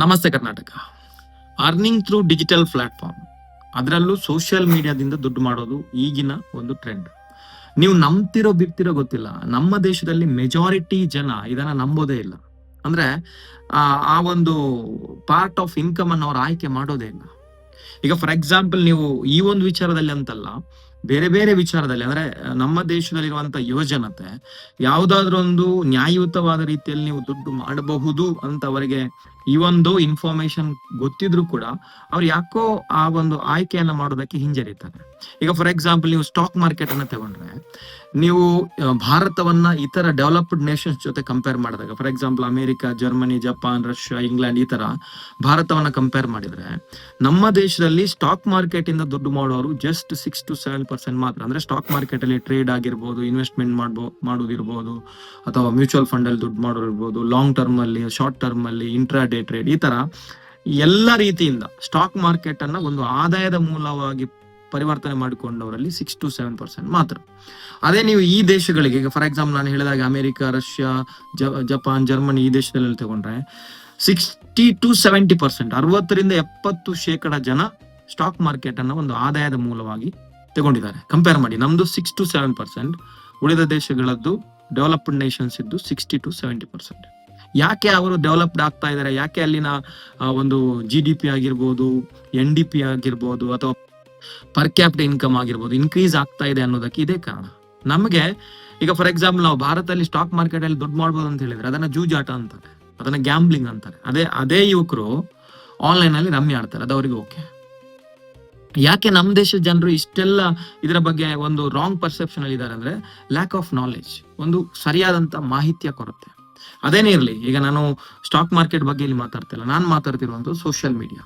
ನಮಸ್ತೆ Karnataka. Earning through digital platform ಅದರಲ್ಲೂ social ಮೀಡಿಯಾದಿಂದ ದುಡ್ಡು ಮಾಡೋದು ಈಗಿನ ಒಂದು ಟ್ರೆಂಡ್ ನೀವು ನಂಬ್ತಿರೋ ಬಿಡ್ತಿರೋ ಗೊತ್ತಿಲ್ಲ. ನಮ್ಮ ದೇಶದಲ್ಲಿ ಮೆಜಾರಿಟಿ ಜನ ಇದನ್ನ ನಂಬೋದೇ ಇಲ್ಲ. ಅಂದ್ರೆ, ಆ ಒಂದು ಪಾರ್ಟ್ ಆಫ್ ಇನ್ಕಮ್ ಅನ್ನು ಅವ್ರು ಆಯ್ಕೆ ಮಾಡೋದೇ ಇಲ್ಲ. ಈಗ ಫಾರ್ ಎಕ್ಸಾಂಪಲ್ ನೀವು ಈ ಒಂದು ವಿಚಾರದಲ್ಲಿ ಅಂತಲ್ಲ ಬೇರೆ ಬೇರೆ ವಿಚಾರದಲ್ಲಿ, ಅಂದ್ರೆ, ನಮ್ಮ ದೇಶದಲ್ಲಿರುವಂತ ಯುವಜನತೆ ಯಾವುದಾದ್ರೊಂದು ನ್ಯಾಯಯುತವಾದ ರೀತಿಯಲ್ಲಿ ನೀವು ದುಡ್ಡು ಮಾಡಬಹುದು ಅಂತ ಅವರಿಗೆ ಈ ಒಂದು ಇನ್ಫಾರ್ಮೇಶನ್ ಗೊತ್ತಿದ್ರು ಕೂಡ ಅವ್ರು ಯಾಕೋ ಆ ಒಂದು ಆಯ್ಕೆಯನ್ನ ಮಾಡೋದಕ್ಕೆ ಹಿಂಜರಿತಾರೆ. ಈಗ ಫಾರ್ ಎಕ್ಸಾಂಪಲ್ ನೀವು ಸ್ಟಾಕ್ ಮಾರ್ಕೆಟ್ ಅನ್ನ ತಗೊಂಡ್ರೆ, ನೀವು ಭಾರತವನ್ನ ಇತರ ಡೆವಲಪ್ಡ್ ನೇಷನ್ಸ್ ಜೊತೆ ಕಂಪೇರ್ ಮಾಡಿದಾಗ for example America, Germany, Japan, Russia, England ಈ ತರ ಭಾರತವನ್ನ ಕಂಪೇರ್ ಮಾಡಿದ್ರೆ, ನಮ್ಮ ದೇಶದಲ್ಲಿ ಸ್ಟಾಕ್ ಮಾರ್ಕೆಟ್ ಇಂದ ದುಡ್ಡು ಮಾಡೋರು just six to seven percent ಮಾತ್ರ. ಅಂದ್ರೆ ಸ್ಟಾಕ್ ಮಾರ್ಕೆಟ್ ಅಲ್ಲಿ ಟ್ರೇಡ್ ಆಗಿರ್ಬೋದು ಇನ್ವೆಸ್ಟ್ಮೆಂಟ್ ಮಾಡ್ಬೋ, ಮಾಡೋದಿರ್ಬೋದು, ಅಥವಾ ಮ್ಯೂಚುವಲ್ ಫಂಡ್ ಅಲ್ಲಿ ದುಡ್ಡು ಮಾಡೋದಿರ್ಬೋದು ಲಾಂಗ್ ಟರ್ಮ್ ಅಲ್ಲಿ ಶಾರ್ಟ್ ಟರ್ಮ್ ಅಲ್ಲಿ ಇಂಟ್ರಾ ಡೇ ಟ್ರೇಡ್ ಈ ತರ ಎಲ್ಲ ರೀತಿಯಿಂದ ಸ್ಟಾಕ್ ಮಾರ್ಕೆಟ್ ಅನ್ನ ಒಂದು ಆದಾಯದ ಮೂಲವಾಗಿ ಪರಿವರ್ತನೆ ಮಾಡಿಕೊಂಡವರಲ್ಲಿ ಸಿಕ್ಸ್ ಟು ಸೆವೆನ್ ಪರ್ಸೆಂಟ್ ಮಾತ್ರ. ಅದೇ ನೀವು ಈ ದೇಶಗಳಿಗೆ, ಈಗ ಫಾರ್ ಎಕ್ಸಾಂಪಲ್ ನಾನು ಹೇಳಿದಾಗ ಅಮೆರಿಕ, ರಷ್ಯಾ ಜಪಾನ್, ಜರ್ಮನಿ ಈ ದೇಶದಲ್ಲಿ ತಗೊಂಡ್ರೆ ಸಿಕ್ಸ್ಟಿ ಟು ಸೆವೆಂಟಿ ಪರ್ಸೆಂಟ್ ಅರವತ್ತರಿಂದ ಎಪ್ಪತ್ತು ಶೇಕಡ ಜನ ಸ್ಟಾಕ್ ಮಾರ್ಕೆಟ್ ಅನ್ನ ಒಂದು ಆದಾಯದ ಮೂಲವಾಗಿ ತಗೊಂಡಿದ್ದಾರೆ. ಕಂಪೇರ್ ಮಾಡಿ. ನಮ್ದು ಸಿಕ್ಸ್ ಟು ಸೆವೆನ್ ಪರ್ಸೆಂಟ್ ಉಳಿದ ದೇಶಗಳದ್ದು ಡೆವಲಪ್ಡ್ ನೇಷನ್ಸ್ ಇದ್ದು ಸಿಕ್ಸ್ಟಿ ಟು ಸೆವೆಂಟಿ ಪರ್ಸೆಂಟ್ ಯಾಕೆ ಅವರು ಡೆವಲಪ್ಡ್ ಆಗ್ತಾ ಇದ್ದಾರೆ? ಯಾಕೆ ಅಲ್ಲಿನ ಒಂದು ಜಿ ಡಿ ಪಿ ಆಗಿರ್ಬೋದು ಎನ್ ಡಿ ಪಿ ಆಗಿರ್ಬೋದು ಅಥವಾ ಪರ್ ಕ್ಯಾಪಿಟ ಇನ್ಕಮ್ ಆಗಿರ್ಬೋದು ಇನ್ಕ್ರೀಸ್ ಆಗ್ತಾ ಇದೆ ಅನ್ನೋದಕ್ಕೆ ಇದೇ ಕಾರಣ. ನಮಗೆ ಈಗ ಫಾರ್ ಎಕ್ಸಾಂಪಲ್ ನಾವು ಭಾರತದಲ್ಲಿ ಸ್ಟಾಕ್ ಮಾರ್ಕೆಟ್ ಅಲ್ಲಿ ದುಡ್ಡು ಮಾಡ್ಬೋದು ಅಂತ ಹೇಳಿದ್ರೆ ಅದನ್ನ ಜೂಜಾಟ ಅಂತಾರೆ. ಅದನ್ನ ಗ್ಯಾಂಬ್ಲಿಂಗ್ ಅಂತಾರೆ. ಅದೇ ಅದೇ ಯುವಕರು ಆನ್ಲೈನ್ ಅಲ್ಲಿ ರಮ್ಮಿ ಆಡ್ತಾರೆ. ಅದು ಅವರಿಗೆ ಓಕೆ ಯಾಕೆ ನಮ್ಮ ದೇಶದ ಜನರು ಇಷ್ಟೆಲ್ಲ ಇದರ ಬಗ್ಗೆ ಒಂದು ರಾಂಗ್ ಪರ್ಸೆಪ್ಷನ್ ಅಲ್ಲಿ ಇದ್ದಾರೆ ಅಂದ್ರೆ ಲ್ಯಾಕ್ ಆಫ್ ನಾಲೆಜ್ ಒಂದು ಸರಿಯಾದಂತ ಮಾಹಿತಿಯ ಕೊರತೆ. ಅದೇನೇ ಇರಲಿ, ಈಗ ನಾನು ಸ್ಟಾಕ್ ಮಾರ್ಕೆಟ್ ಬಗ್ಗೆ ಇಲ್ಲಿ ಮಾತಾಡ್ತಿಲ್ಲ ನಾನು ಮಾತಾಡ್ತಿರುವಂತದ್ದು ಸೋಷಿಯಲ್ ಮೀಡಿಯಾ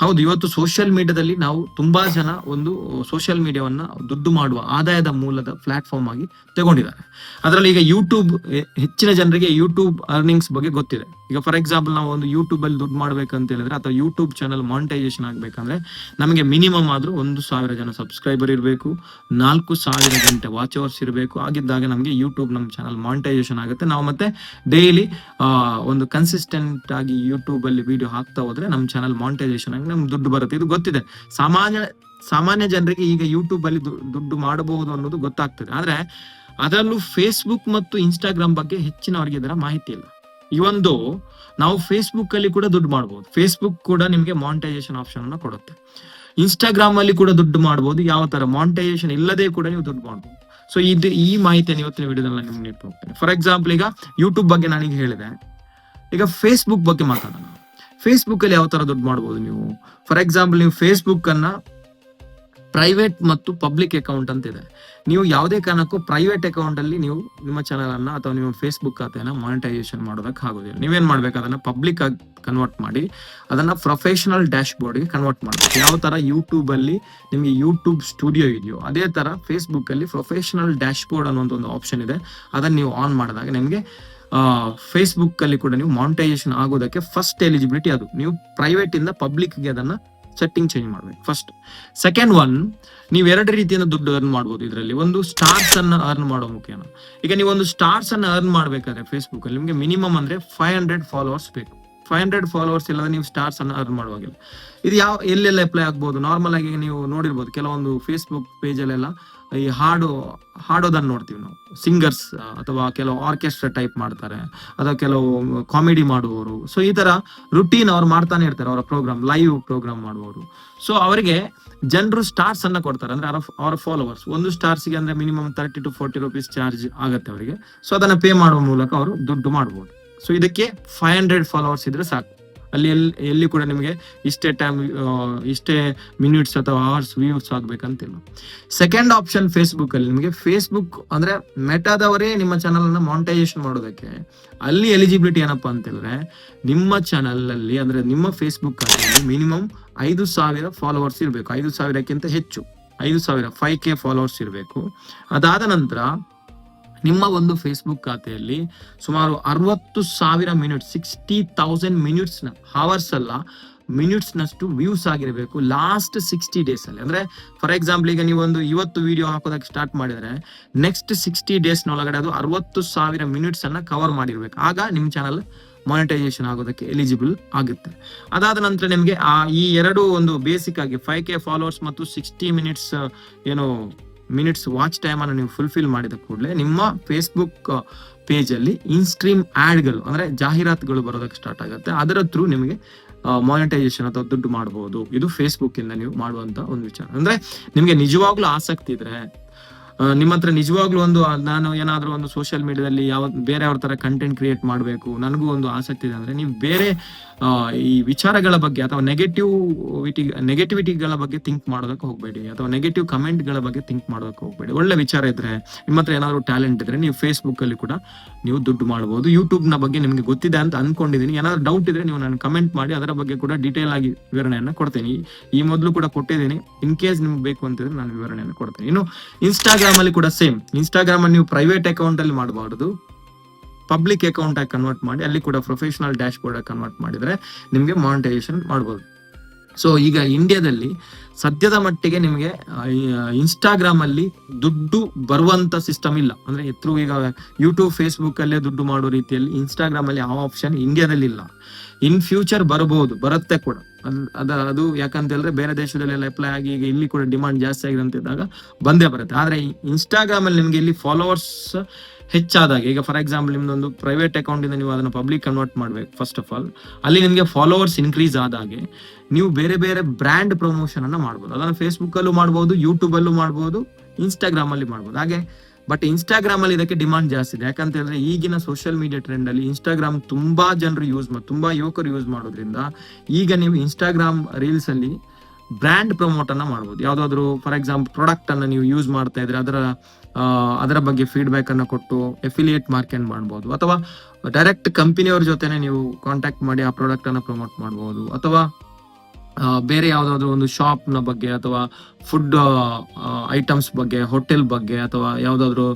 ಹೌದು, ಇವತ್ತು ಸೋಷಿಯಲ್ ಮೀಡಿಯಾದಲ್ಲಿ ನಾವು ತುಂಬಾ ಜನ ಒಂದು ಸೋಷಿಯಲ್ ಮೀಡಿಯಾವನ್ನ ದುಡ್ಡು ಮಾಡುವ, ಆದಾಯದ ಮೂಲದ ಪ್ಲಾಟ್ಫಾರ್ಮ್ ಆಗಿ ತಗೊಂಡಿದ್ದಾರೆ. ಅದರಲ್ಲಿ ಈಗ ಯೂಟ್ಯೂಬ್ ಹೆಚ್ಚಿನ ಜನರಿಗೆ ಯೂಟ್ಯೂಬ್ ಅರ್ನಿಂಗ್ಸ್ ಬಗ್ಗೆ ಗೊತ್ತಿದೆ. ಈಗ ಫಾರ್ ಎಕ್ಸಾಂಪಲ್ ನಾವು ಒಂದು ಯೂಟ್ಯೂಬ್ ಅಲ್ಲಿ ದುಡ್ಡು ಮಾಡ್ಬೇಕಂತ ಹೇಳಿದ್ರೆ ಅಥವಾ ಯೂಟ್ಯೂಬ್ ಚಾನಲ್ ಮಾನಿಟೈಸೇಷನ್ ಆಗ್ಬೇಕಂದ್ರೆ ನಮಗೆ ಮಿನಿಮಮ್ ಆದ್ರೂ ಒಂದು ಸಾವಿರ ಜನ ಸಬ್ಸ್ಕ್ರೈಬರ್ ಇರಬೇಕು, ನಾಲ್ಕು ಸಾವಿರ ಗಂಟೆ ವಾಚ್ ಅವರ್ಸ್ ಇರಬೇಕು. ಆಗಿದ್ದಾಗ ನಮಗೆ ಯೂಟ್ಯೂಬ್ ನಮ್ಮ ಚಾನಲ್ ಮಾನಿಟೈಸೇಷನ್ ಆಗುತ್ತೆ. ನಾವು ಮತ್ತೆ ಡೈಲಿ ಒಂದು ಕನ್ಸಿಸ್ಟೆಂಟ್ ಆಗಿ ಯೂಟ್ಯೂಬ್ ಅಲ್ಲಿ ವಿಡಿಯೋ ಹಾಕ್ತಾ ಹೋದ್ರೆ ನಮ್ಮ ಚಾನಲ್ ಮಾನಿಟೈಸೇಷನ್ ಆಗಿ ನಮ್ಗೆ ದುಡ್ಡು ಬರುತ್ತೆ. ಇದು ಗೊತ್ತಿದೆ. ಸಾಮಾನ್ಯ ಸಾಮಾನ್ಯ ಜನರಿಗೆ ಈಗ ಯೂಟ್ಯೂಬ್ ಅಲ್ಲಿ ದುಡ್ಡು ಮಾಡಬಹುದು ಅನ್ನೋದು ಗೊತ್ತಾಗ್ತದೆ. ಆದ್ರೆ ಅದರಲ್ಲೂ ಫೇಸ್ಬುಕ್ ಮತ್ತು ಇನ್ಸ್ಟಾಗ್ರಾಮ್ ಬಗ್ಗೆ ಹೆಚ್ಚಿನವರಿಗೆ ಇದರ ಮಾಹಿತಿ ಇಲ್ಲ. ಒಂದು ನಾವು ಫೇಸ್ಬುಕ್ ಅಲ್ಲಿ ಕೂಡ ದುಡ್ಡು ಮಾಡಬಹುದು ಫೇಸ್ಬುಕ್ ಕೂಡ ನಿಮಗೆ ಮಾನಿಟೈಸೇಷನ್ ಆಪ್ಷನ್ ಅನ್ನ ಕೊಡುತ್ತೆ. ಇನ್ಸ್ಟಾಗ್ರಾಮ್ ಅಲ್ಲಿ ಕೂಡ ದುಡ್ಡು ಮಾಡಬಹುದು ಯಾವ ತರ? ಮಾನಿಟೈಸೇಷನ್ ಇಲ್ಲದೆ ಕೂಡ ನೀವು ದುಡ್ಡು ಮಾಡಬಹುದು ಸೊ ಇದು ಈ ಮಾಹಿತಿಯನ್ನು ಇವತ್ತಿನ ವಿಡಿಯೋದಲ್ಲಿ ನಿಮ್ಗೆ ನೀಡ್ತಾ ಹೋಗ್ತೇನೆ. ಫಾರ್ ಎಕ್ಸಾಂಪಲ್ ಈಗ ಯೂಟ್ಯೂಬ್ ಬಗ್ಗೆ ನಾನೀಗ ಹೇಳಿದೆ. ಈಗ ಫೇಸ್ಬುಕ್ ಬಗ್ಗೆ ಮಾತಾಡೋಣ. ಫೇಸ್ಬುಕ್ ಅಲ್ಲಿ ಯಾವ ತರ ದುಡ್ಡು ಮಾಡಬಹುದು ನೀವು? ಫಾರ್ ಎಕ್ಸಾಂಪಲ್ ನೀವು ಫೇಸ್ಬುಕ್ ಅನ್ನ ಪ್ರೈವೇಟ್ ಮತ್ತು ಪಬ್ಲಿಕ್ ಅಕೌಂಟ್ ಅಂತ ಇದೆ. ನೀವು ಯಾವುದೇ ಕಾರಣಕ್ಕೂ ಪ್ರೈವೇಟ್ ಅಕೌಂಟ್ ಅಲ್ಲಿ ನೀವು ನಿಮ್ಮ ಚಾನಲ್ ಅನ್ನ ಅಥವಾ ನಿಮ್ಮ ಫೇಸ್ಬುಕ್ ಖಾತೆಯನ್ನ ಮಾನಿಟೈಸೇಷನ್ ಮಾಡೋದಕ್ಕೆ ಆಗೋದಿಲ್ಲ. ನೀವೇನ್ ಮಾಡ್ಬೇಕು? ಅದನ್ನ ಪಬ್ಲಿಕ್ ಆಗಿ ಕನ್ವರ್ಟ್ ಮಾಡಿ, ಅದನ್ನ ಪ್ರೊಫೆಷನಲ್ ಡ್ಯಾಶ್ ಬೋರ್ಡ್ಗೆ ಕನ್ವರ್ಟ್ ಮಾಡಬೇಕು. ಯಾವ ತರ ಯೂಟ್ಯೂಬ್ ಅಲ್ಲಿ ನಿಮಗೆ ಯೂಟ್ಯೂಬ್ ಸ್ಟುಡಿಯೋ ಇದೆಯೋ, ಅದೇ ತರ ಫೇಸ್ಬುಕ್ ಅಲ್ಲಿ ಪ್ರೊಫೆಷನಲ್ ಡ್ಯಾಶ್ ಬೋರ್ಡ್ ಅನ್ನೋ ಒಂದು ಆಪ್ಷನ್ ಇದೆ. ಅದನ್ನ ನೀವು ಆನ್ ಮಾಡಿದಾಗ ನಿಮಗೆ ಫೇಸ್ಬುಕ್ ಅಲ್ಲಿ ಕೂಡ ನೀವು ಮಾನಿಟೈಸೇಷನ್ ಆಗೋದಕ್ಕೆ ಫಸ್ಟ್ ಎಲಿಜಿಬಿಲಿಟಿ ಅದು. ನೀವು ಪ್ರೈವೇಟ್ ಇಂದ ಪಬ್ಲಿಕ್ಗೆ ಅದನ್ನ ಸೆಟ್ಟಿಂಗ್ ಚೇಂಜ್ ಮಾಡ್ಬೇಕು. ಫಸ್ಟ್ ಸೆಕೆಂಡ್ ಒನ್ ನೀವು ಎರಡು ರೀತಿಯಿಂದ ದುಡ್ಡು ಅರ್ನ್ ಮಾಡ್ಬೋದು ಇದರಲ್ಲಿ. ಒಂದು ಸ್ಟಾರ್ಸ್ ಅನ್ನ ಅರ್ನ್ ಮಾಡೋ ಮುಖ್ಯನ ಈಗ ನೀವು ಒಂದು ಸ್ಟಾರ್ಸ್ ಅನ್ನ ಅರ್ನ್ ಮಾಡ್ಬೇಕಾದ್ರೆ ಫೇಸ್ಬುಕ್ ಅಲ್ಲಿ ನಿಮಗೆ ಮಿನಿಮಮ್ ಅಂದ್ರೆ ಫೈವ್ ಹಂಡ್ರೆಡ್ ಫಾಲೋವರ್ಸ್ ಬೇಕು. ಫೈವ್ ಹಂಡ್ರೆಡ್ ಫಾಲೋವರ್ಸ್ ಇಲ್ಲದೆ ನೀವು ಸ್ಟಾರ್ಸ್ ಅನ್ನ ಅರ್ನ್ ಮಾಡುವಾಗಿಲ್ಲ. ಇದು ಯಾವ, ಎಲ್ಲೆಲ್ಲ ಅಪ್ಲೈ ಆಗ್ಬೋದು? ನಾರ್ಮಲ್ ಆಗಿ ನೀವು ನೋಡಿರ್ಬೋದು ಕೆಲವೊಂದು ಫೇಸ್ಬುಕ್ ಪೇಜ್ ಅಲ್ಲೆಲ್ಲ ಈ ಹಾಡು, ಹಾಡೋದನ್ನ ನೋಡ್ತೀವಿ ನಾವು. ಸಿಂಗರ್ಸ್ ಅಥವಾ ಕೆಲವು ಆರ್ಕೆಸ್ಟ್ರಾ ಟೈಪ್ ಮಾಡ್ತಾರೆ, ಅಥವಾ ಕೆಲವು ಕಾಮಿಡಿ ಮಾಡುವವರು. ಸೊ ಈ ತರ ರುಟೀನ್ ಅವ್ರು ಮಾಡ್ತಾನೆ ಇರ್ತಾರೆ, ಅವರ ಪ್ರೋಗ್ರಾಮ್ ಲೈವ್ ಪ್ರೋಗ್ರಾಮ್ ಮಾಡುವವರು. ಸೊ ಅವರಿಗೆ ಜನರು ಸ್ಟಾರ್ಸ್ ಅನ್ನ ಕೊಡ್ತಾರೆ, ಅಂದ್ರೆ ಅವರ ಫಾಲೋವರ್ಸ್ ಒಂದು ಸ್ಟಾರ್ಸ್ಗೆ ಅಂದ್ರೆ minimum thirty to forty rupees charge ಆಗುತ್ತೆ ಅವರಿಗೆ. ಸೊ ಅದನ್ನ ಪೇ ಮಾಡುವ ಮೂಲಕ ಅವರು ದುಡ್ಡು ಮಾಡಬಹುದು ಸೊ ಇದಕ್ಕೆ ಫೈವ್ ಹಂಡ್ರೆಡ್ ಫಾಲೋವರ್ಸ್ ಇದ್ರೆ ಸಾಕು. ಅಲ್ಲಿ ಎಲ್ಲಿ ಎಲ್ಲಿ ಕೂಡ ನಿಮಗೆ ಇಷ್ಟೇ ಟೈಮ್ ಇಷ್ಟೇ ಮಿನಿಟ್ಸ್ ಅಥವಾ ಅವರ್ಸ್ ವ್ಯೂಸ್ ಆಗ್ಬೇಕಂತಿಲ್ಲ ಸೆಕೆಂಡ್ ಆಪ್ಷನ್ ಫೇಸ್ಬುಕ್ ಅಲ್ಲಿ. ನಿಮಗೆ ಫೇಸ್ಬುಕ್ ಅಂದ್ರೆ ಮೆಟಾದವರೇ ನಿಮ್ಮ ಚಾನಲ್ ಅನ್ನ ಮಾನಿಟೈಸೇಷನ್ ಮಾಡೋದಕ್ಕೆ ಅಲ್ಲಿ ಎಲಿಜಿಬಿಲಿಟಿ ಏನಪ್ಪಾ ಅಂತ ಹೇಳಿದ್ರೆ ನಿಮ್ಮ ಚಾನಲ್ ಅಲ್ಲಿ ಅಂದ್ರೆ ನಿಮ್ಮ ಫೇಸ್ಬುಕ್ ಅಲ್ಲಿ ಮಿನಿಮಮ್ ಐದು ಸಾವಿರ ಫಾಲೋವರ್ಸ್ ಇರಬೇಕು. ಐದು ಸಾವಿರಕ್ಕಿಂತ ಹೆಚ್ಚು. ಐದು ಸಾವಿರ ಫೈವ್ ಕೆ ಫಾಲೋವರ್ಸ್ ಇರಬೇಕು. ಅದಾದ ನಂತರ ನಿಮ್ಮ ಒಂದು ಫೇಸ್ಬುಕ್ ಖಾತೆಯಲ್ಲಿ ಸುಮಾರು ಅರವತ್ತು ಸಾವಿರ ಮಿನಿಟ್ಸ್ ಸಿಕ್ಸ್ಟಿ ತೌಸಂಡ್ ಮಿನಿಟ್ಸ್ನ ಹವರ್ಸ್ ಅಲ್ಲ ಮಿನಿಟ್ಸ್ ನಷ್ಟು ವ್ಯೂಸ್ ಆಗಿರಬೇಕು ಲಾಸ್ಟ್ ಸಿಕ್ಸ್ಟಿ ಡೇಸ್ ಅಲ್ಲಿ. ಅಂದ್ರೆ ಫಾರ್ ಎಕ್ಸಾಂಪಲ್ ಈಗ ನೀವು ಒಂದು ಇವತ್ತು ವಿಡಿಯೋ ಹಾಕೋದಕ್ಕೆ ಸ್ಟಾರ್ಟ್ ಮಾಡಿದ್ರೆ ನೆಕ್ಸ್ಟ್ ಸಿಕ್ಸ್ಟಿ ಡೇಸ್ ಒಳಗಡೆ ಅದು ಅರವತ್ತು ಸಾವಿರ ಮಿನಿಟ್ಸ್ ಅನ್ನ ಕವರ್ ಮಾಡಿರ್ಬೇಕು. ಆಗ ನಿಮ್ಮ ಚಾನಲ್ ಮಾನಿಟೈಸೇಷನ್ ಆಗೋದಕ್ಕೆ ಎಲಿಜಿಬಲ್ ಆಗುತ್ತೆ. ಅದಾದ ನಂತರ ನಿಮಗೆ ಆ ಈ ಎರಡು ಒಂದು ಬೇಸಿಕ್ ಆಗಿ ಫೈವ್ ಕೆ ಫಾಲೋವರ್ಸ್ ಮತ್ತು ಸಿಕ್ಸ್ಟಿ ಮಿನಿಟ್ಸ್ ಏನು ಮಿನಿಟ್ಸ್ ವಾಚ್ ಅನ್ನು ನೀವು ಫುಲ್ಫಿಲ್ ಮಾಡಿದ ಕೂಡಲೇ ನಿಮ್ಮ ಫೇಸ್ಬುಕ್ ಪೇಜ್ ಅಲ್ಲಿ ಇನ್ಸ್ಟ್ರೀಮ್ಗಳು ಅಂದ್ರೆ ಜಾಹೀರಾತುಗಳು ಬರೋದಕ್ಕೆ ಸ್ಟಾರ್ಟ್ ಆಗುತ್ತೆ. ಅದರ ಥ್ರೂ ನಿಮಗೆ ಮಾನಿಟೈಸೇಷನ್ ಅಥವಾ ದುಡ್ಡು ಮಾಡಬಹುದು ಇದು ಫೇಸ್ಬುಕ್ ಇಂದ ನೀವು ಮಾಡುವಂತ ಒಂದು ವಿಚಾರ. ಅಂದ್ರೆ ನಿಮಗೆ ನಿಜವಾಗ್ಲೂ ಆಸಕ್ತಿ ಇದ್ರೆ ನಿಮ್ಮ ಹತ್ರ ನಿಜವಾಗ್ಲೂ ಒಂದು ನಾನು ಏನಾದ್ರೂ ಒಂದು ಸೋಷಿಯಲ್ ಮೀಡಿಯಾದಲ್ಲಿ ಯಾವ, ಬೇರೆ ಅವ್ರ ತರ ಕಂಟೆಂಟ್ ಕ್ರಿಯೇಟ್ ಮಾಡಬೇಕು, ನನಗೂ ಒಂದು ಆಸಕ್ತಿ ಇದೆ ಅಂದ್ರೆ, ನೀವು ಬೇರೆ ಈ ವಿಚಾರಗಳ ಬಗ್ಗೆ ಅಥವಾ ನೆಗೆಟಿವ್ ನೆಗೆಟಿವಿಟಿಗಳ ಬಗ್ಗೆ ಥಿಂಕ್ ಮಾಡೋದಕ್ಕೆ ಹೋಗಬೇಡಿ, ಅಥವಾ ನೆಗೆಟಿವ್ ಕಮೆಂಟ್ಗಳ ಬಗ್ಗೆ ಥಿಂಕ್ ಮಾಡೋದಕ್ಕೆ ಹೋಗಬೇಡಿ. ಒಳ್ಳೆ ವಿಚಾರ ಇದ್ರೆ, ನಿಮ್ಮ ಹತ್ರ ಏನಾದ್ರು ಟ್ಯಾಲೆಂಟ್ ಇದ್ರೆ, ನೀವು ಫೇಸ್ಬುಕ್ ಅಲ್ಲಿ ಕೂಡ ನೀವು ದುಡ್ಡು ಮಾಡಬಹುದು ಯೂಟ್ಯೂಬ್ನ ಬಗ್ಗೆ ನಿಮಗೆ ಗೊತ್ತಿದೆ ಅಂತ ಅನ್ಕೊಂಡಿದೀನಿ. ಏನಾದ್ರು ಡೌಟ್ ಇದ್ರೆ ನೀವು ನಾನು ಕಮೆಂಟ್ ಮಾಡಿ, ಅದರ ಬಗ್ಗೆ ಕೂಡ ಡೀಟೇಲ್ ಆಗಿ ವಿವರಣೆಯನ್ನ ಕೊಡ್ತೇನೆ. ಈ ಮೊದಲು ಕೂಡ ಕೊಟ್ಟಿದ್ದೀನಿ. ಇನ್ ಕೇಸ್ ನಿಮ್ಗೆ ಬೇಕು ಅಂತಿದ್ರೆ ನಾನು ವಿವರಣೆಯನ್ನು ಕೊಡ್ತೇನೆ. ಇನ್ನು ಇನ್ಸ್ಟಾಗ್ರಾಮ್ ಅಲ್ಲಿ ಕೂಡ ಸೇಮ್ ಇನ್ಸ್ಟಾಗ್ರಾಮ್ ಅಲ್ಲಿ ನೀವು ಪ್ರೈವೇಟ್ ಅಕೌಂಟ್ ಅಲ್ಲಿ ಮಾಡಬಾರ್ದು. ಪಬ್ಲಿಕ್ ಅಕೌಂಟ್ ಆಗಿ ಕನ್ವರ್ಟ್ ಮಾಡಿ, ಅಲ್ಲಿ ಕೂಡ ಪ್ರೊಫೆಷನಲ್ ಡ್ಯಾಶ್ ಬೋರ್ಡ್ ಆಗಿ ಕನ್ವರ್ಟ್ ಮಾಡಿದ್ರೆ ನಿಮಗೆ ಮಾನಿಟೈಸೇಷನ್ ಮಾಡ್ಬೋದು. ಸೊ ಈಗ ಇಂಡಿಯಾದಲ್ಲಿ ಸದ್ಯದ ಮಟ್ಟಿಗೆ ನಿಮಗೆ ಇನ್ಸ್ಟಾಗ್ರಾಮ್ ಅಲ್ಲಿ ದುಡ್ಡು ಬರುವಂತ ಸಿಸ್ಟಮ್ ಇಲ್ಲ. ಅಂದ್ರೆ ಥ್ರೂ ಈಗ ಯೂಟ್ಯೂಬ್ ಫೇಸ್ಬುಕ್ ಅಲ್ಲೇ ದುಡ್ಡು ಮಾಡೋ ರೀತಿಯಲ್ಲಿ ಇನ್ಸ್ಟಾಗ್ರಾಮ್ ಅಲ್ಲಿ ಯಾವ ಆಪ್ಷನ್ ಇಂಡಿಯಾದಲ್ಲಿ ಇಲ್ಲ. ಇನ್ ಫ್ಯೂಚರ್ ಬರಬಹುದು ಬರುತ್ತೆ ಕೂಡ. ಅದ್- ಅದ ಯಾಕಂತ ಹೇಳಿದ್ರೆ ಬೇರೆ ದೇಶದಲ್ಲೆಲ್ಲ ಅಪ್ಲೈ ಆಗಿ ಈಗ ಇಲ್ಲಿ ಕೂಡ ಡಿಮಾಂಡ್ ಜಾಸ್ತಿ ಆಗಿದೆ ಅಂತ ಇದ್ದಾಗ ಬಂದೇ ಬರುತ್ತೆ. ಆದ್ರೆ ಇನ್ಸ್ಟಾಗ್ರಾಮ್ ಅಲ್ಲಿ ನಿಮ್ಗೆ ಇಲ್ಲಿ ಫಾಲೋವರ್ಸ್ ಹೆಚ್ಚಾದಾಗ, ಈಗ ಫಾರ್ ಎಕ್ಸಾಂಪಲ್ ನಿಮ್ದೊಂದು ಪ್ರೈವೇಟ್ ಅಕೌಂಟ್ ಇಂದ ನೀವು ಅದನ್ನ ಪಬ್ಲಿಕ್ ಕನ್ವರ್ಟ್ ಮಾಡ್ಬೇಕು ಫಸ್ಟ್ ಆಫ್ ಆಲ್ ಅಲ್ಲಿ ನಿಮಗೆ ಫಾಲೋವರ್ಸ್ ಇನ್ಕ್ರೀಸ್ ಆದಾಗೆ ನೀವು ಬೇರೆ ಬೇರೆ ಬ್ರ್ಯಾಂಡ್ ಪ್ರಮೋಷನ್ ಅನ್ನ ಮಾಡ್ಬೋದು. ಅದನ್ನ ಫೇಸ್ಬುಕ್ ಅಲ್ಲೂ ಮಾಡ್ಬೋದು ಯೂಟ್ಯೂಬ್ ಅಲ್ಲೂ ಮಾಡ್ಬೋದು ಇನ್ಸ್ಟಾಗ್ರಾಮ್ ಅಲ್ಲಿ ಮಾಡ್ಬೋದು. ಹಾಗೆ ಬಟ್ ಇನ್ಸ್ಟಾಗ್ರಾಮ್ ಅಲ್ಲಿ ಇದಕ್ಕೆ ಡಿಮಾಂಡ್ ಜಾಸ್ತಿ ಇದೆ. ಯಾಕಂತ ಹೇಳಿದ್ರೆ ಈಗಿನ ಸೋಷಿಯಲ್ ಮೀಡಿಯಾ ಟ್ರೆಂಡ್ ಅಲ್ಲಿ ಇನ್ಸ್ಟಾಗ್ರಾಮ್ ತುಂಬಾ ಜನರು ಯೂಸ್ ಮಾಡಿ ತುಂಬಾ ಯುವಕರು ಯೂಸ್ ಮಾಡೋದ್ರಿಂದ ಈಗ ನೀವು ಇನ್ಸ್ಟಾಗ್ರಾಮ್ ರೀಲ್ಸ್ ಅಲ್ಲಿ ಬ್ರ್ಯಾಂಡ್ ಪ್ರಮೋಟ್ ಅನ್ನ ಮಾಡ್ಬೋದು. ಯಾವ್ದಾದ್ರು ಫಾರ್ ಎಕ್ಸಾಂಪಲ್ ಪ್ರಾಡಕ್ಟ್ ಅನ್ನ ನೀವು ಯೂಸ್ ಮಾಡ್ತಾ ಇದ್ರೆ ಅದರ ಅದರ ಬಗ್ಗೆ ಫೀಡ್ಬ್ಯಾಕ್ ಅನ್ನ ಕೊಟ್ಟು ಎಫಿಲಿಯೇಟ್ ಮಾರ್ಕೆಟ್ ಮಾಡ್ಬೋದು. ಅಥವಾ ಡೈರೆಕ್ಟ್ ಕಂಪನಿಯವ್ರ ಜೊತೆನೆ ನೀವು ಕಾಂಟ್ಯಾಕ್ಟ್ ಮಾಡಿ ಆ ಪ್ರಾಡಕ್ಟ್ ಅನ್ನ ಪ್ರಮೋಟ್ ಮಾಡ್ಬೋದು. ಅಥವಾ ಬೇರೆ ಯಾವ್ದಾದ್ರು ಒಂದು ಶಾಪ್ನ ಬಗ್ಗೆ ಅಥವಾ ಫುಡ್ ಐಟಮ್ಸ್ ಬಗ್ಗೆ ಹೋಟೆಲ್ ಬಗ್ಗೆ ಅಥವಾ ಯಾವ್ದಾದ್ರು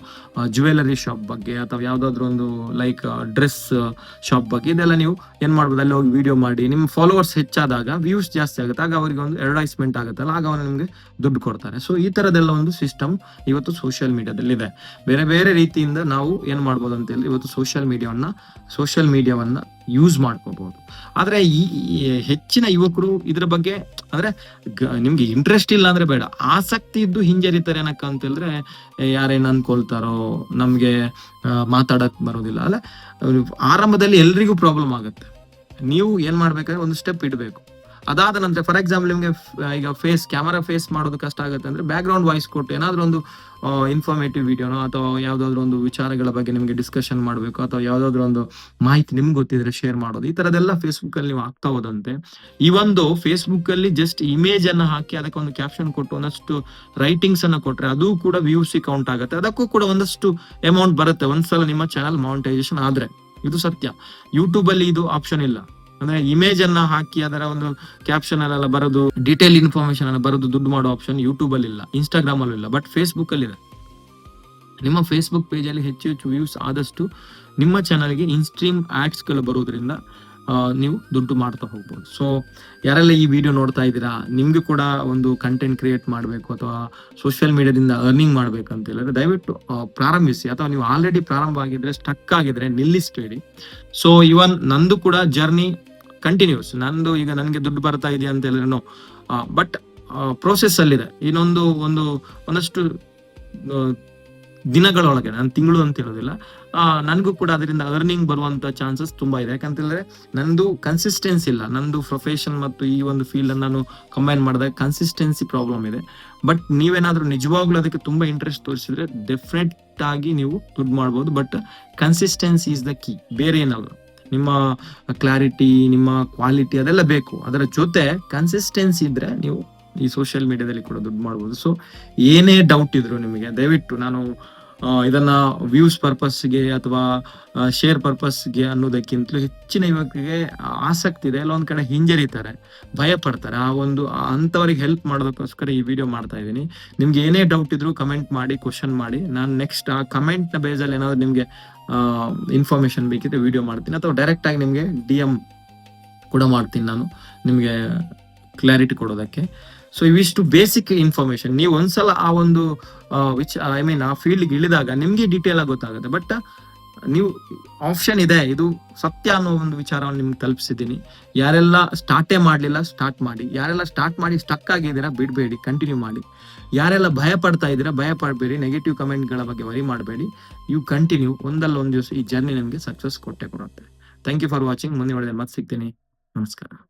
ಜ್ಯುವೆಲರಿ ಶಾಪ್ ಬಗ್ಗೆ ಅಥವಾ ಯಾವ್ದಾದ್ರು ಒಂದು ಲೈಕ್ ಡ್ರೆಸ್ ಶಾಪ್ ಬಗ್ಗೆ ಇದೆಲ್ಲ ನೀವು ಏನ್ ಮಾಡ್ಬೋದು? ಅಲ್ಲಿ ಹೋಗಿ ವಿಡಿಯೋ ಮಾಡಿ. ನಿಮ್ಮ ಫಾಲೋವರ್ಸ್ ಹೆಚ್ಚಾದಾಗ ವ್ಯೂಸ್ ಜಾಸ್ತಿ ಆಗುತ್ತೆ. ಆಗ ಅವರಿಗೆ ಒಂದು ಅಡ್ವರ್ಟೈಸ್ಮೆಂಟ್ ಆಗುತ್ತಲ್ಲ. ಆಗ ಅವರು ನಿಮಗೆ ದುಡ್ಡು ಕೊಡ್ತಾರೆ. ಸೊ ಈ ತರದೆಲ್ಲ ಒಂದು ಸಿಸ್ಟಮ್ ಇವತ್ತು ಸೋಷಿಯಲ್ ಮೀಡಿಯಾದಲ್ಲಿ ಇದೆ. ಬೇರೆ ಬೇರೆ ರೀತಿಯಿಂದ ನಾವು ಏನ್ ಮಾಡ್ಬೋದು ಅಂತ ಹೇಳಿ ಇವತ್ತು ಸೋಷಿಯಲ್ ಮೀಡಿಯಾವನ್ನ ಸೋಷಿಯಲ್ ಮೀಡಿಯಾವನ್ನ ಯೂಸ್ ಮಾಡ್ಕೋಬಹುದು ಆದ್ರೆ ಈ ಹೆಚ್ಚಿನ ಯುವಕರು ಇದ್ರ ಬಗ್ಗೆ ಅಂದ್ರೆ ನಿಮ್ಗೆ ಇಂಟ್ರೆಸ್ಟ್ ಇಲ್ಲ ಅಂದ್ರೆ ಬೇಡ. ಆಸಕ್ತಿ ಇದ್ದು ಹಿಂಜರಿತಾರೆ ಏನಕ್ಕ ಅಂತ ಯಾರೇನ್ ಅನ್ಕೊಳ್ತಾರೋ ನಮ್ಗೆ ಮಾತಾಡಕ್ ಬರೋದಿಲ್ಲ. ಅಲ್ಲ, ಆರಂಭದಲ್ಲಿ ಎಲ್ರಿಗೂ ಪ್ರಾಬ್ಲಮ್ ಆಗುತ್ತೆ. ನೀವು ಏನ್ ಮಾಡ್ಬೇಕಾದ್ರೆ ಒಂದು ಸ್ಟೆಪ್ ಇಡಬೇಕು. ಅದಾದ ನಂತರ ಫಾರ್ ಎಕ್ಸಾಂಪಲ್ ನಿಮಗೆ ಈಗ ಫೇಸ್ ಕ್ಯಾಮರಾ ಫೇಸ್ ಮಾಡೋದು ಕಷ್ಟ ಆಗುತ್ತೆ ಅಂದ್ರೆ ಬ್ಯಾಕ್ ಗ್ರೌಂಡ್ ವಾಯ್ಸ್ ಕೊಟ್ಟು ಏನಾದ್ರೂ ಒಂದು ಇನ್ಫಾರ್ಮೇಟಿವ್ ವಿಡಿಯೋನೋ ಅಥವಾ ಯಾವ್ದಾದ್ರು ಒಂದು ವಿಚಾರಗಳ ಬಗ್ಗೆ ನಿಮಗೆ ಡಿಸ್ಕಷನ್ ಮಾಡಬೇಕು ಅಥವಾ ಯಾವ್ದಾದ್ರು ಒಂದು ಮಾಹಿತಿ ನಿಮ್ಗೆ ಗೊತ್ತಿದ್ರೆ ಶೇರ್ ಮಾಡೋದು, ಈ ತರದೆಲ್ಲ ಫೇಸ್ಬುಕ್ ಅಲ್ಲಿ ನೀವು ಆಗ್ತಾ ಹೋದಂತೆ. ಈ ಒಂದು ಫೇಸ್ಬುಕ್ ಅಲ್ಲಿ ಜಸ್ಟ್ ಇಮೇಜ್ ಅನ್ನ ಹಾಕಿ ಅದಕ್ಕೆ ಒಂದು ಕ್ಯಾಪ್ಷನ್ ಕೊಟ್ಟು ಒಂದಷ್ಟು ರೈಟಿಂಗ್ಸ್ ಅನ್ನ ಕೊಟ್ಟರೆ ಅದು ಕೂಡ ವ್ಯೂಸ್ ಕೌಂಟ್ ಆಗುತ್ತೆ. ಅದಕ್ಕೂ ಕೂಡ ಒಂದಷ್ಟು ಅಮೌಂಟ್ ಬರುತ್ತೆ. ಒಂದ್ಸಲ ನಿಮ್ಮ ಚಾನಲ್ ಮೌಂಟೈಸೇಷನ್ ಆದ್ರೆ, ಇದು ಸತ್ಯ. ಯೂಟ್ಯೂಬ್ ಅಲ್ಲಿ ಇದು ಆಪ್ಷನ್ ಇಲ್ಲ. ಅಂದ್ರೆ ಇಮೇಜ್ ಅನ್ನ ಹಾಕಿ ಅದರ ಒಂದು ಕ್ಯಾಪ್ಷನ್ ಅಲ್ಲೆಲ್ಲ ಬರೋದು ಡೀಟೇಲ್ ಇನ್ಫಾರ್ಮೇಶನ್ ಅನ್ನ ಬರೋದು ದುಡ್ಡು ಮಾಡೋ ಆಪ್ಷನ್ ಯೂಟ್ಯೂಬ್ ಅಲ್ಲಿ ಇಲ್ಲ ಇನ್ಸ್ಟಾಗ್ರಾಮ್ ಅಲ್ಲೂ ಇಲ್ಲ ಬಟ್ ಫೇಸ್ಬುಕ್ ಅಲ್ಲಿ ಇದೆ ನಿಮ್ಮ ಫೇಸ್ಬುಕ್ ಪೇಜ್ ಅಲ್ಲಿ ಹೆಚ್ಚು ಹೆಚ್ಚು ವ್ಯೂಸ್ ಆದಷ್ಟು ನಿಮ್ಮ ಚಾನಲ್ಗೆ ಇನ್ಸ್ಟ್ರೀಮ್ ಆಡ್ಸ್ಗಳು ಬರೋದ್ರಿಂದ ನೀವು ದುಡ್ಡು ಮಾಡ್ತಾ ಹೋಗ್ಬೋದು. ಸೊ ಯಾರೆಲ್ಲ ಈ ವಿಡಿಯೋ ನೋಡ್ತಾ ಇದ್ದೀರಾ, ನಿಮ್ಗೆ ಕೂಡ ಒಂದು ಕಂಟೆಂಟ್ ಕ್ರಿಯೇಟ್ ಮಾಡಬೇಕು ಅಥವಾ ಸೋಷಿಯಲ್ ಮೀಡಿಯಾದಿಂದ ಅರ್ನಿಂಗ್ ಮಾಡ್ಬೇಕು ಅಂತ ಹೇಳಿದ್ರೆ ದಯವಿಟ್ಟು ಪ್ರಾರಂಭಿಸಿ. ಅಥವಾ ನೀವು ಆಲ್ರೆಡಿ ಪ್ರಾರಂಭ ಆಗಿದ್ರೆ ಸ್ಟಕ್ ಆಗಿದ್ರೆ ನಿಲ್ಲಿಸ್ಬೇಡಿ. ಸೊ ಇವನ್ ನಂದು ಕೂಡ ಜರ್ನಿ ಕಂಟಿನ್ಯೂಸ್ ನಂದು ಈಗ ನನಗೆ ದುಡ್ಡು ಬರ್ತಾ ಇದೆಯಾ ಅಂತ ಹೇಳಿದ್ರೆ ಬಟ್ ಪ್ರೋಸೆಸ್ ಅಲ್ಲಿದೆ. ಇನ್ನೊಂದು ಒಂದು, ಒಂದಷ್ಟು ದಿನಗಳೊಳಗೆ, ನಾನು ತಿಂಗಳು ಅಂತ ಹೇಳೋದಿಲ್ಲ. ನನಗೂ ಕೂಡ ಅದರಿಂದ ಅರ್ನಿಂಗ್ ಬರುವಂತ ಚಾನ್ಸಸ್ ತುಂಬಾ ಇದೆ. ಯಾಕಂತ ಹೇಳಿದ್ರೆ ನಂದು ಕನ್ಸಿಸ್ಟೆನ್ಸಿ ಇಲ್ಲ. ನಂದು ಪ್ರೊಫೆಷನ್ ಮತ್ತು ಈ ಒಂದು ಫೀಲ್ಡ್ ನಾನು ಕಂಬೈನ್ ಮಾಡಿದಾಗ ಕನ್ಸಿಸ್ಟೆನ್ಸಿ ಪ್ರಾಬ್ಲಮ್ ಇದೆ. ಬಟ್ ನೀವೇನಾದ್ರೂ ನಿಜವಾಗ್ಲೂ ಅದಕ್ಕೆ ತುಂಬಾ ಇಂಟ್ರೆಸ್ಟ್ ತೋರಿಸಿದ್ರೆ ಡೆಫಿನೆಟ್ ಆಗಿ ನೀವು ದುಡ್ಡು ಮಾಡ್ಬೋದು. But consistency is the key ಬೇರೆ ಏನಲ್ಲ ನಿಮ್ಮ ಕ್ಲಾರಿಟಿ ನಿಮ್ಮ ಕ್ವಾಲಿಟಿ ಅದೆಲ್ಲ ಬೇಕು. ಅದರ ಜೊತೆ ಕನ್ಸಿಸ್ಟೆನ್ಸಿ ಇದ್ರೆ ನೀವು ಈ ಸೋಷಿಯಲ್ ಮೀಡಿಯಾದಲ್ಲಿ ಕೂಡ ದುಡ್ಡು ಮಾಡ್ಬೋದು. ಸೊ ಏನೇ ಡೌಟ್ ಇದ್ರು ನಿಮಗೆ, ದಯವಿಟ್ಟು ನಾನು ಇದನ್ನ ವ್ಯೂಸ್ ಪರ್ಪಸ್ಗೆ ಅಥವಾ ಶೇರ್ ಪರ್ಪಸ್ಗೆ ಅನ್ನೋದಕ್ಕಿಂತಲೂ ಹೆಚ್ಚಿನ ಯುವಕರಿಗೆ ಆಸಕ್ತಿ ಇದೆ. ಎಲ್ಲ ಕಡೆ ಹಿಂಜರಿತಾರೆ ಭಯ ಪಡ್ತಾರೆ ಆ ಒಂದು ಅಂಥವ್ರಿಗೆ ಹೆಲ್ಪ್ ಮಾಡೋದಕ್ಕೋಸ್ಕರ ಈ ವಿಡಿಯೋ ಮಾಡ್ತಾ ಇದ್ದೀನಿ. ನಿಮ್ಗೆ ಏನೇ ಡೌಟ್ ಇದ್ರು ಕಮೆಂಟ್ ಮಾಡಿ ಕ್ವಶನ್ ಮಾಡಿ. ನಾನು ನೆಕ್ಸ್ಟ್ ಆ ಕಮೆಂಟ್ನ ಬೇಸಲ್ಲಿ ಏನಾದ್ರು ನಿಮ್ಗೆ ಇನ್ಫಾರ್ಮೇಶನ್ ಬೇಕಿದ್ರೆ ವಿಡಿಯೋ ಮಾಡ್ತೀನಿ. ಅಥವಾ ಡೈರೆಕ್ಟ್ ಆಗಿ ನಿಮ್ಗೆ ಡಿ ಎಂ ಕೂಡ ಮಾಡ್ತೀನಿ ನಾನು, ನಿಮ್ಗೆ ಕ್ಲಾರಿಟಿ ಕೊಡೋದಕ್ಕೆ. ಸೊ ಇವಿಷ್ಟು ಬೇಸಿಕ್ ಇನ್ಫಾರ್ಮೇಶನ್ ನೀವು ಒಂದ್ಸಲ ಆ ಒಂದು ವಿಚ್ ಐ ಮೀನ್ ಆ ಫೀಲ್ಡ್ಗೆ ಇಳಿದಾಗ ನಿಮಗೆ ಡೀಟೇಲ್ ಆಗಿ ಗೊತ್ತಾಗುತ್ತೆ. ಬಟ್ ನೀವು ಆಪ್ಷನ್ ಇದೆ. ಇದು ಸತ್ಯ ಅನ್ನೋ ಒಂದು ವಿಚಾರವನ್ನು ನಿಮ್ಗೆ ತಲುಪಿಸಿದ್ದೀನಿ. ಯಾರೆಲ್ಲ ಸ್ಟಾರ್ಟೇ ಮಾಡಲಿಲ್ಲ ಸ್ಟಾರ್ಟ್ ಮಾಡಿ. ಯಾರೆಲ್ಲ ಸ್ಟಾರ್ಟ್ ಮಾಡಿ ಸ್ಟಕ್ ಆಗಿದ್ದೀರಾ, ಬಿಡಬೇಡಿ. ಕಂಟಿನ್ಯೂ ಮಾಡಿ. ಯಾರೆಲ್ಲ ಭಯ ಪಡ್ತಾ ಇದ್ದೀರಾ, ಭಯ ಪಡಬೇಡಿ. ನೆಗೆಟಿವ್ ಕಮೆಂಟ್ಗಳ ಬಗ್ಗೆ ವರಿ ಮಾಡಬೇಡಿ. ಯು ಕಂಟಿನ್ಯೂ ಒಂದಲ್ಲ ಒಂದು ದಿವಸ ಈ ಜರ್ನಿ ನಿಮಗೆ ಸಕ್ಸಸ್ ಕೊಟ್ಟೆ ಕೊಡುತ್ತೆ. ಥ್ಯಾಂಕ್ ಯು ಫಾರ್ ವಾಚಿಂಗ್ ಮುಂದೆ ಒಳ್ಳೆ ಮತ್ತೆ ಸಿಗ್ತೀನಿ. ನಮಸ್ಕಾರ.